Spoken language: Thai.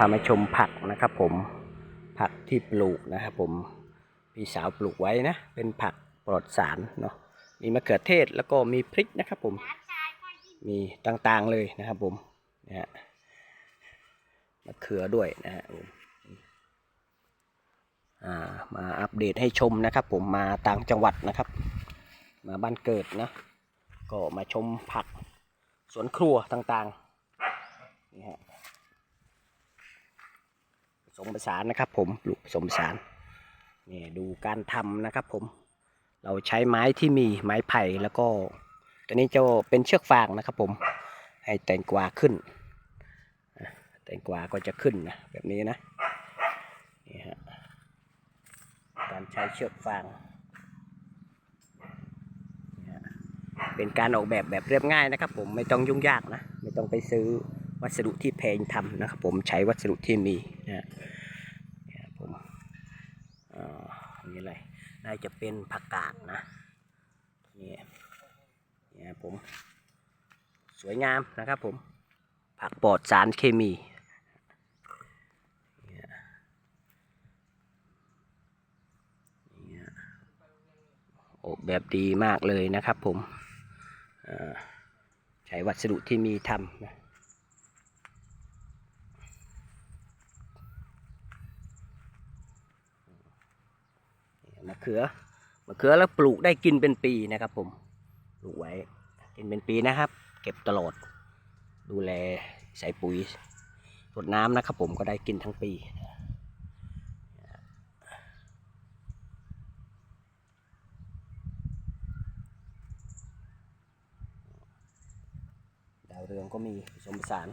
พามาชมผักนะครับผมผักที่ปลูกนะครับผมพี่สาวปลูกไว้นะ เป็นผักปลอดสารเนาะมีมะเขือเทศแล้วก็มีพริกนะครับผมมีต่างๆเลยนะครับผมนะฮะมะเขือด้วยนะฮะผมามาอัปเดตให้ชมนะครับ ผมมาต่างจังหวัดนะครับ มาบ้านเกิดนะ ก็มาชมผักสวนครัวต่างๆนี่ฮะ สมผสานนะครับผมปลูกผสมผสานนี่ดูการทำนะครับผม เราใช้ไม้ที่มีไม้ไผ่แล้วก็ตัวนี้จะเป็นเชือกฟางนะครับผม ให้แตงกวาขึ้น แตงกวาก็จะขึ้นนะแบบนี้นะนี่ฮะการใช้เชือกฟางเป็นการออกแบบแบบเรียบง่ายนะครับผมไม่ต้องยุ่งยากนะ ไม่ต้องไปซื้อ วัสดุที่แพงทำนะครับผมใช้วัสดุที่มีนะครับผมนนี้อะไรน่าจะเป็นผักกาดนะนี่นี่ยครับผมสวยงามนะครับผมผักปลอดสารเคมีนี่นะออกแบบดีมากเลยนะครับผมใช้วัสดุที่มีทำนะ มะเขือมะเขือแล้วปลูกได้กินเป็นปีนะครับ ผมปลูกไว้กินเป็นปีนะครับ เก็บตลอด ดูแลใส่ปุ๋ยรดน้ำนะครับ ผมก็ได้กินทั้งปีดาวเรืองก็มีผสมผสาน